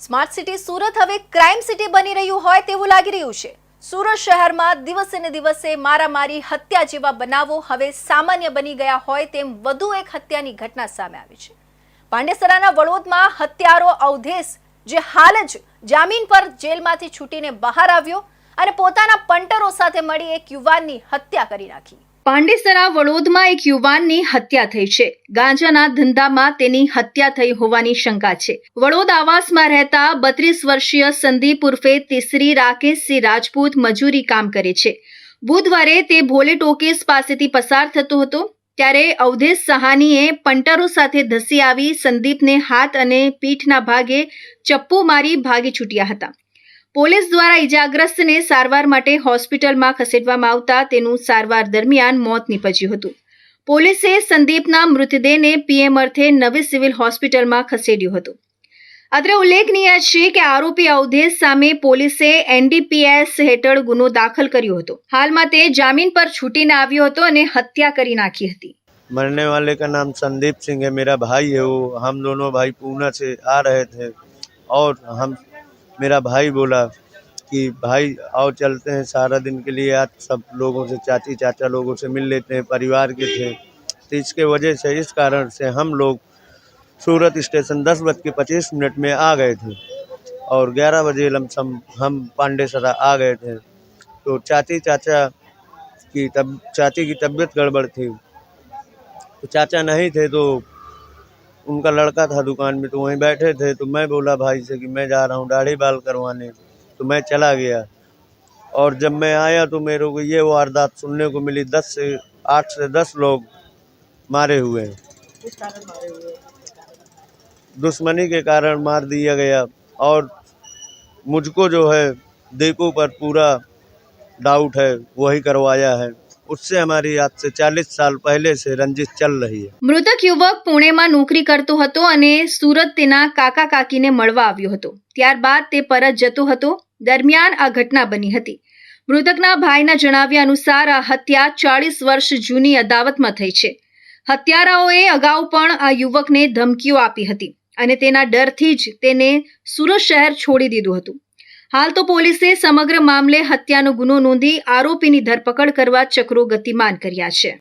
Smart city Surat હવે crime city બની રહ્યું હોય તેવું લાગી રહ્યું છે. સુરત શહેરમાં દિવસે ને દિવસે મારામારી, હત્યા જેવા બનાવો હવે સામાન્ય બની ગયા હોય તેમ વધુ એક હત્યાની ઘટના સામે આવી છે. પાંડેસરાના વડોદમાં હત્યારો અવધેશ, જે હાલ જ જામીન પર જેલમાંથી છૂટીને બહાર આવ્યો અને પોતાના પંટરો સાથે મળી એક યુવાનની હત્યા કરી નાખી. પાંડેસરા વડોદમાં એક યુવાનની હત્યા થઈ છે. ગાંજાના ધંધામાં તેની હત્યા થઈ હોવાની શંકા છે. વડોદ આવાસમાં રહેતા બત્રીસ વર્ષીય સંદીપ ઉર્ફે તિસરી રાકેશસિંહ રાજપૂત મજૂરી કામ કરે છે. બુધવારે તે ભોલે ટોકીસ પાસેથી પસાર થતો હતો, ત્યારે અવધેશ સહાનીએ પંટરો સાથે ધસી આવી સંદીપને હાથ અને પીઠના ભાગે ચપ્પુ મારી ભાગી છૂટ્યા હતા. પોલીસ દ્વારા ઇજાગ્રસ્તને સારવાર માટે હોસ્પિટલમાં ખસેડવામાં આવતા તેનું સારવાર દરમિયાન મોત નીપજ્યું હતું પોલીસે સંદીપના મૃતદેહને પીએમ અર્થે નવી સિવિલ હોસ્પિટલમાં ખસેડ્યો હતો અત્રે ઉલ્લેખનીય છે કે આરોપી અવધેશ સામે પોલીસે એનડીપીએસ હેઠળ ગુનો દાખલ કર્યો હતો હાલમાં તે જામીન પર છૂટીને આવ્યો હતો અને હત્યા કરી નાખી હતી मरने वाले का नाम संदीप सिंह है मेरा भाई है वो हम दोनों भाई पूना से आ रहे थे और हम मेरा भाई बोला कि, भाई, आओ चलते हैं सारा दिन के लिए। आज सब लोगों से, चाची चाचा लोगों से मिल लेते हैं, परिवार के थे। तो इसके वजह से, इस कारण से हम लोग सूरत स्टेशन दस बज के पच्चीस मिनट में आ गए थे। और ग्यारह बजे लमसम हम पांडेसरा आ गए थे। तो चाची चाचा की तब, चाची की तबीयत गड़बड़ थी। तो चाचा नहीं थे तो उनका लड़का था दुकान में तो वहीं बैठे थे तो मैं बोला भाई से कि मैं जा रहा हूँ दाढ़ी बाल करवाने। तो मैं चला गया। और जब मैं आया तो मेरे को ये वारदात सुनने को मिली दस से आठ से दस लोग मारे हुए हैं। दुश्मनी के कारण मार दिया गया। और मुझको जो है दीपू पर पूरा डाउट है वही करवाया है। उससे हमारी आज से चालीस साल पहले से रंजिश चल रही है મૃતક યુવક પુણેમાં નોકરી કરતો હતો અને સુરત તેના કાકા કાકીને મળવા આવ્યો હતો ત્યારબાદ તે પરત જતો હતો દરમિયાન આ ઘટના બની હતી મૃતકના ભાઈના જણાવ્યા અનુસાર આ હત્યા ચાળીસ વર્ષ જૂની અદાવતમાં થઈ છે હત્યારાઓએ અગાઉ પણ આ યુવકને ધમકીઓ આપી હતી અને તેના ડરથી જ તેને સુરત શહેર છોડી દીધું હતું હાલ તો પોલીસે સમગ્ર મામલે હત્યાનો ગુનો નોંધી આરોપીની ધરપકડ કરવા ચક્રો ગતિમાન કર્યા છે.